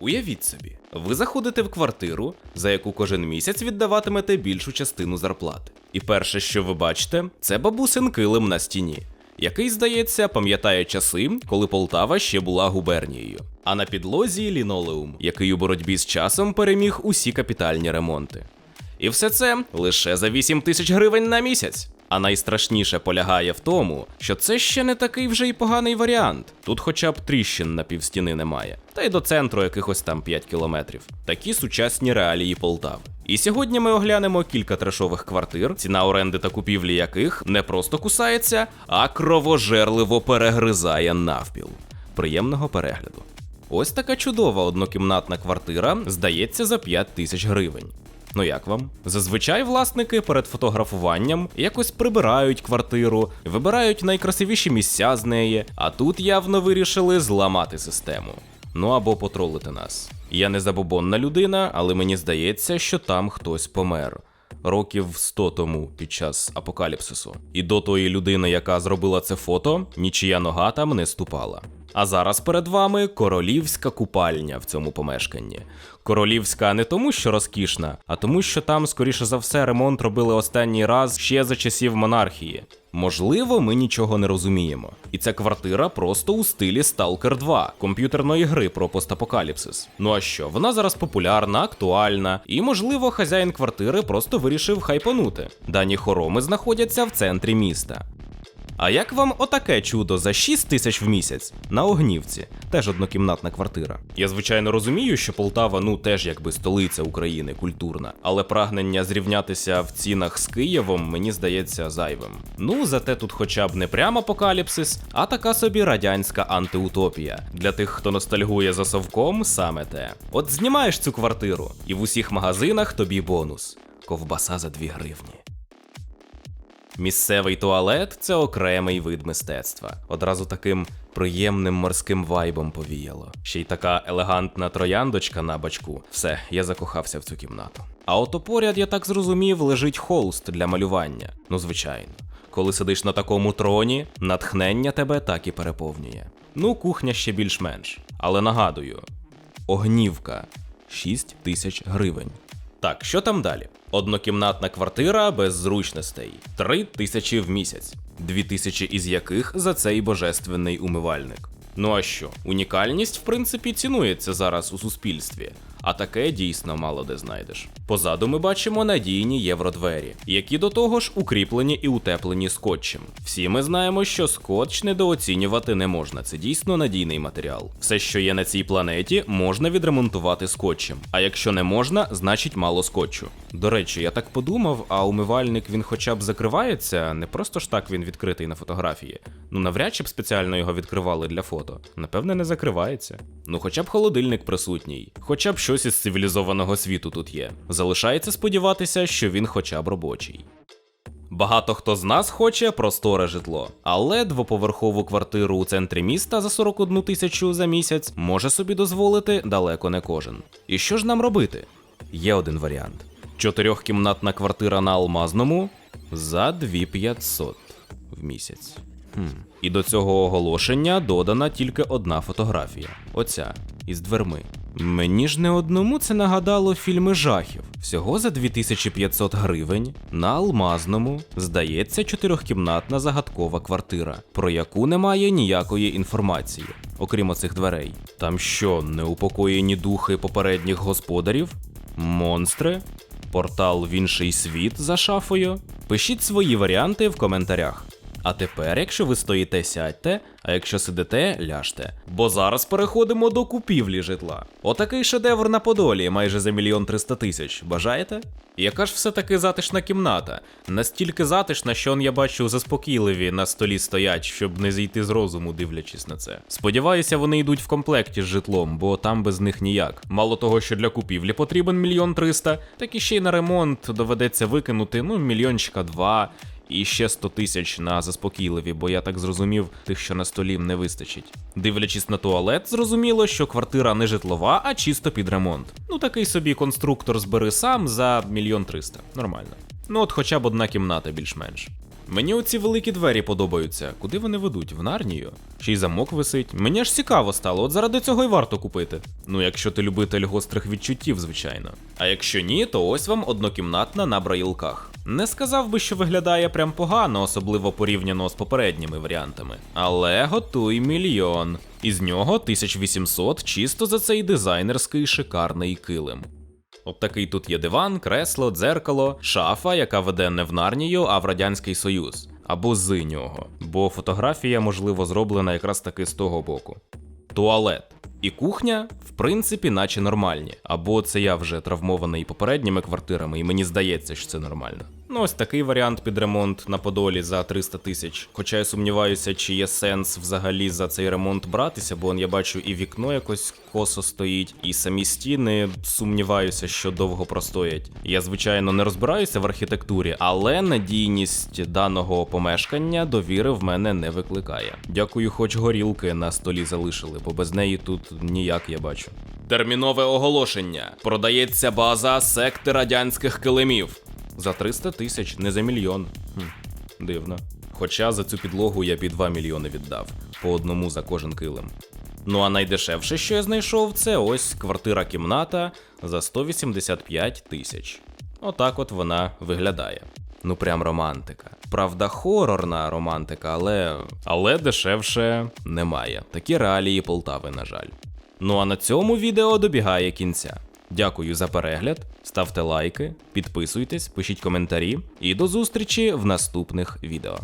Уявіть собі, ви заходите в квартиру, за яку кожен місяць віддаватимете більшу частину зарплати. І перше, що ви бачите, це бабусин килим на стіні, який, здається, пам'ятає часи, коли Полтава ще була губернією. А на підлозі лінолеум, який у боротьбі з часом переміг усі капітальні ремонти. І все це лише за 8 тисяч гривень на місяць. А найстрашніше полягає в тому, що це ще не такий вже й поганий варіант. Тут хоча б тріщин на півстіни немає, та й до центру якихось там 5 кілометрів. Такі сучасні реалії Полтави. І сьогодні ми оглянемо кілька трешових квартир, ціна оренди та купівлі яких не просто кусається, а кровожерливо перегризає навпіл. Приємного перегляду. Ось така чудова однокімнатна квартира, здається, за 5 тисяч гривень. Ну як вам? Зазвичай власники перед фотографуванням якось прибирають квартиру, вибирають найкрасивіші місця з неї, а тут явно вирішили зламати систему. Ну або потролити нас. Я не забобонна людина, але мені здається, що там хтось помер. Років 100 тому під час апокаліпсису. І до тої людини, яка зробила це фото, нічия нога там не ступала. А зараз перед вами королівська купальня в цьому помешканні. Королівська не тому, що розкішна, а тому, що там, скоріше за все, ремонт робили останній раз ще за часів монархії. Можливо, ми нічого не розуміємо. І ця квартира просто у стилі Stalker 2, комп'ютерної гри про постапокаліпсис. Ну а що, вона зараз популярна, актуальна, і, можливо, хазяїн квартири просто вирішив хайпанути. Дані хороми знаходяться в центрі міста. А як вам отаке чудо за 6 тисяч в місяць на Огнівці? Теж однокімнатна квартира. Я звичайно розумію, що Полтава ну теж якби столиця України культурна, але прагнення зрівнятися в цінах з Києвом мені здається зайвим. Ну зате тут хоча б не прямо апокаліпсис, а така собі радянська антиутопія. Для тих, хто ностальгує за совком, саме те. От знімаєш цю квартиру, і в усіх магазинах тобі бонус. Ковбаса за 2 гривні. Місцевий туалет це окремий вид мистецтва. Одразу таким приємним морським вайбом повіяло. Ще й така елегантна трояндочка на бачку. Все, я закохався в цю кімнату. А ото поряд, я так зрозумів, лежить холст для малювання. Ну, звичайно. Коли сидиш на такому троні, натхнення тебе так і переповнює. Ну, кухня ще більш-менш. Але нагадую: огнівка 6 тисяч гривень. Так, що там далі? Однокімнатна квартира без зручностей, три тисячі в місяць, дві тисячі із яких за цей божественний умивальник. Ну а що, унікальність, в принципі, цінується зараз у суспільстві, а таке дійсно мало де знайдеш. Позаду ми бачимо надійні євродвері, які до того ж укріплені і утеплені скотчем. Всі ми знаємо, що скотч недооцінювати не можна, це дійсно надійний матеріал. Все, що є на цій планеті, можна відремонтувати скотчем. А якщо не можна, значить мало скотчу. До речі, я так подумав, а умивальник він хоча б закривається, не просто ж так він відкритий на фотографії. Ну навряд чи б спеціально його відкривали для фото. Напевне, не закривається. Ну, хоча б холодильник присутній, хоча б щось із цивілізованого світу тут є. Залишається сподіватися, що він хоча б робочий. Багато хто з нас хоче просторе житло, але двоповерхову квартиру у центрі міста за 41 тисячу за місяць може собі дозволити далеко не кожен. І що ж нам робити? Є один варіант: чотирьохкімнатна квартира на Алмазному за 2500 в місяць. Хм. І до цього оголошення додана тільки одна фотографія. Оця із дверми. Мені ж не одному це нагадало фільми жахів. Всього за 2500 гривень на Алмазному здається чотирьохкімнатна загадкова квартира, про яку немає ніякої інформації, окрім оцих дверей. Там що, неупокоєні духи попередніх господарів? Монстри? Портал в інший світ за шафою? Пишіть свої варіанти в коментарях. А тепер, якщо ви стоїте, сядьте, а якщо сидите, ляжте. Бо зараз переходимо до купівлі житла. Отакий шедевр на Подолі, майже за мільйон триста тисяч. Бажаєте? Яка ж все-таки затишна кімната? Настільки затишна, що он я бачу заспокійливі на столі стоять, щоб не зійти з розуму, дивлячись на це. Сподіваюся, вони йдуть в комплекті з житлом, бо там без них ніяк. Мало того, що для купівлі потрібен мільйон триста, так і ще й на ремонт доведеться викинути ну мільйончика два. І ще 100 тисяч на заспокійливі, бо я так зрозумів, тих, що на столі не вистачить. Дивлячись на туалет, зрозуміло, що квартира не житлова, а чисто під ремонт. Ну такий собі конструктор збери сам за мільйон триста. Нормально. Ну от хоча б одна кімната більш-менш. Мені оці великі двері подобаються. Куди вони ведуть? В Нарнію? Ще й замок висить. Мені ж цікаво стало, от заради цього й варто купити. Ну, якщо ти любитель гострих відчуттів, звичайно. А якщо ні, то ось вам однокімнатна на браїлках. Не сказав би, що виглядає прям погано, особливо порівняно з попередніми варіантами. Але готуй мільйон. Із нього 1800 чисто за цей дизайнерський шикарний килим. От такий тут є диван, кресло, дзеркало, шафа, яка веде не в Нарнію, а в Радянський Союз. Або з нього. Бо фотографія, можливо, зроблена якраз таки з того боку. Туалет. І кухня, в принципі, наче нормальні. Або це я вже травмований попередніми квартирами, і мені здається, що це нормально. Ну, ось такий варіант під ремонт на Подолі за 300 тисяч. Хоча я сумніваюся, чи є сенс взагалі за цей ремонт братися, бо он, я бачу і вікно якось косо стоїть, і самі стіни сумніваюся, що довго простоять. Я, звичайно, не розбираюся в архітектурі, але надійність даного помешкання довіри в мене не викликає. Дякую, хоч горілки на столі залишили, бо без неї тут ніяк я бачу. Термінове оголошення. Продається база секти радянських килимів. За 300 тисяч, не за мільйон. Хм, дивно. Хоча за цю підлогу я під 2 мільйони віддав, по одному за кожен килим. Ну а найдешевше, що я знайшов, це ось квартира-кімната за 185 тисяч. Отак от вона виглядає. Ну прям романтика. Правда, хорорна романтика, але. Але дешевше немає. Такі реалії Полтави, на жаль. Ну а на цьому відео добігає кінця. Дякую за перегляд, ставте лайки, підписуйтесь, пишіть коментарі і до зустрічі в наступних відео.